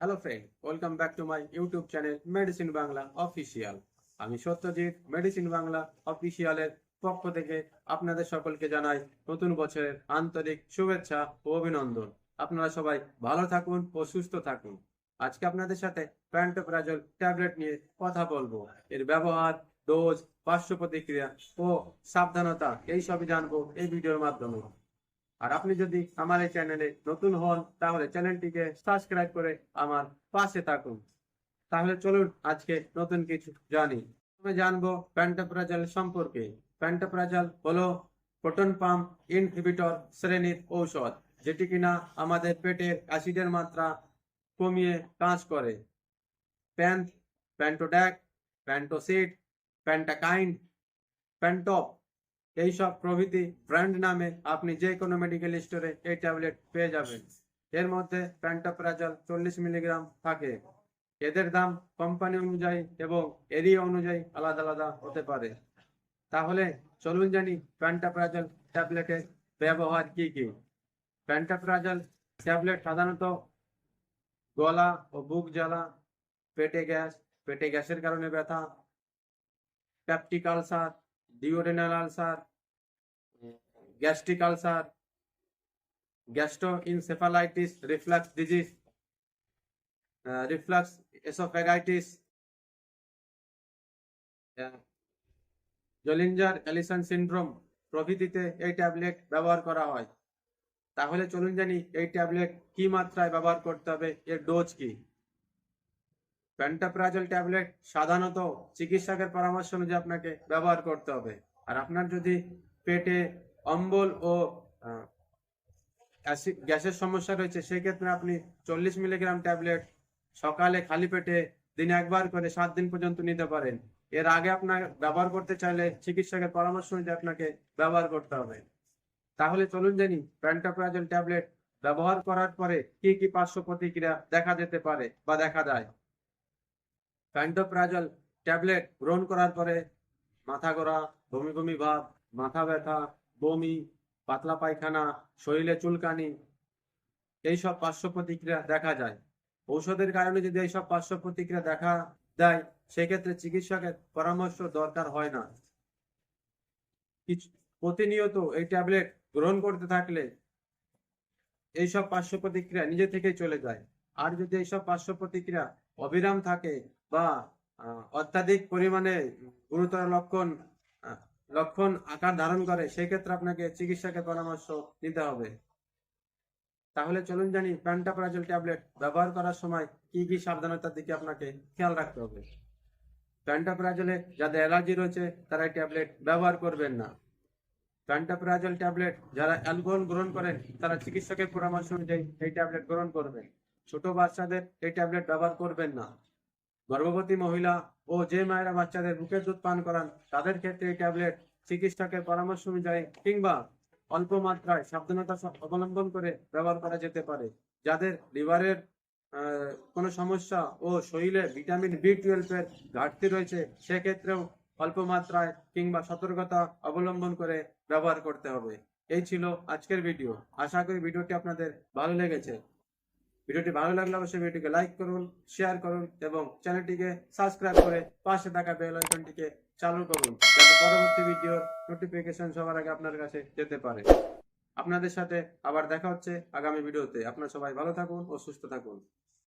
Hello friend welcome back to my YouTube channel medicine Bangla official আমি Satyajit medicine Bangla অফিসিয়ালের পক্ষ থেকে আপনাদের সকলকে জানাই নতুন বছরের আন্তরিক শুভেচ্ছা ও অভিনন্দন। আপনারা সবাই ভালো থাকুন ও সুস্থ থাকুন। আজকে আপনাদের সাথে প্যান্টোপ্রাজল ট্যাবলেট নিয়ে কথা বলব। এর ব্যবহার ডোজ পার্শ্ব প্রতিক্রিয়া ও সাবধানতা, এই সবই জানব এই ভিডিওর মাধ্যমে। আর আপনি যদি আমার এই চ্যানেলে নতুন হন, তাহলে চ্যানেলটিকে সাবস্ক্রাইব করে আমার পাশে থাকুন। তাহলে চলুন আজকে নতুন কিছু জানি। প্রথমে জানব প্যান্টোপ্রাজাল সম্পর্কে। প্যান্টোপ্রাজাল হলো প্রোটন পাম্প ইনহিবিটর শ্রেণির ঔষধ, যেটি কিনা আমাদের পেটের অ্যাসিডের মাত্রা কমিয়ে কাজ করে। প্যান্থ প্যান্টোড্যাক প্যান্টোসিড প্যান্টাকাইন্ড প্যান্টপ এইসব প্রভৃতি ব্র্যান্ড নামে আপনি যে কোনো মেডিকেল স্টোরে এই ট্যাবলেট পেয়ে যাবেন। এর মধ্যে প্যান্টাপ্রাজল চল্লিশ মিলিগ্রাম থাকে। এদের দাম কোম্পানি অনুযায়ী এবং এরিয়া অনুযায়ী আলাদা আলাদা হতে পারে। তাহলে চলুন জানি প্যান্টাপ্রাজল ট্যাবলেটের ব্যবহার কি কি? প্যান্টাপ্রাজল ট্যাবলেট সাধারণত গলা ও বুক জ্বালা, পেটে গ্যাস, পেটে গ্যাসের কারণে ব্যথা peptic ulcer duodenal ulcer gastric ulcer gastro encephalitis reflux disease reflux oesophagitis Zollinger Ellison syndrome প্রভৃতিতে এই ট্যাবলেট ব্যবহার করা হয়। তাহলে চলুন জানি এই ট্যাবলেট কি মাত্রায় ব্যবহার করতে হবে, এর ডোজ কি? প্যান্টাপ্রাজল ট্যাবলেট সাধারণত চিকিৎসকের পরামর্শ অনুযায়ী আপনাকে ব্যবহার করতে হবে। আর আপনার যদি পেটে অম্বল ও গ্যাসের সমস্যা রয়েছে, সেক্ষেত্রে আপনি চল্লিশ মিলিগ্রাম ট্যাবলেট সকালে খালি পেটে দিনে একবার করে সাত দিন পর্যন্ত নিতে পারেন। এর আগে আপনার ব্যবহার করতে চাইলে চিকিৎসকের পরামর্শ অনুযায়ী আপনাকে ব্যবহার করতে হবে। তাহলে চলুন জানি প্যান্টাপ্রাজল ট্যাবলেট ব্যবহার করার পরে কি কি পার্শ্ব প্রতিক্রিয়া দেখা যেতে পারে বা দেখা যায়। প্যান্টোপ্রাজল ট্যাবলেট গ্রহণ করার পরে মাথা ঘোরা, বমি বমি ভাব, মাথা ব্যথা, বমি, পাতলা পায়খানা, শরীরে চুলকানি, এইসব পার্শ্ব প্রতিক্রিয়া দেখা যায়। ঔষধের কারণে যদি এইসব পার্শ্ব প্রতিক্রিয়া দেখা দেয়, সেক্ষেত্রে চিকিৎসকের পরামর্শ দরকার হয় না। কিছু, প্রতিনিয়ত এই ট্যাবলেট গ্রহণ করতে থাকলে এইসব পার্শ্ব প্রতিক্রিয়া নিজে থেকেই চলে যায়। আর যদি এইসব পার্শ্ব প্রতিক্রিয়া অবিরাম থাকে বা অত্যাধিক পরিমাণে গুরুতর লক্ষণ লক্ষণ আকার ধারণ করে, সেক্ষেত্রে আপনাকে চিকিৎসকের পরামর্শ নিতে হবে। তাহলে চলুন জানি, প্যান্টাপ্রাজল ট্যাবলেট ব্যবহার করার সময় কি কি সাবধানতার দিকে আপনাকে খেয়াল রাখতে হবে। প্যান্টাপ্রাজলে যাদের অ্যালার্জি রয়েছে, তারা এই ট্যাবলেট ব্যবহার করবেন না। প্যান্টাপ্রাজল ট্যাবলেট যারা অ্যালকোহল গ্রহণ করেন, তারা চিকিৎসকের পরামর্শ অনুযায়ী এই ট্যাবলেট গ্রহণ করবেন। ছোট বাচ্চাদের এই ট্যাবলেট ব্যবহার করবেন না। গর্ভবতী মহিলা ও যে মায়েরা বাচ্চাদের বুকের দুধ পান করান, তাদের ক্ষেত্রে এই ট্যাবলেট চিকিৎসকের পরামর্শ অনুযায়ী কিংবা অল্প মাত্রায় সাবধানতা অবলম্বন করে ব্যবহার করা যেতে পারে, যাদের লিভারের কোনো সমস্যা ও শরীরে ভিটামিন বি টুয়েলভ এর ঘাটতি রয়েছে, সেক্ষেত্রেও অল্প মাত্রায় কিংবা সতর্কতা অবলম্বন করে ব্যবহার করতে হবে। এই ছিল আজকের ভিডিও। আশা করি ভিডিওটি আপনাদের ভালো লেগেছে। ভিডিওটি ভালো লাগলে অবশ্যই ভিডিওটিকে লাইক করুন শেয়ার করুন এবং চ্যানেলটিকে সাবস্ক্রাইব করে পাশে থাকা বেল আইকনটিকে চালু করুন যাতে পরবর্তী ভিডিওর নোটিফিকেশন সবার আগে আপনার কাছে যেতে পারে। আপনাদের সাথে আবার দেখা হচ্ছে আগামী ভিডিওতে। আপনারা সবাই ভালো থাকুন ও সুস্থ থাকুন।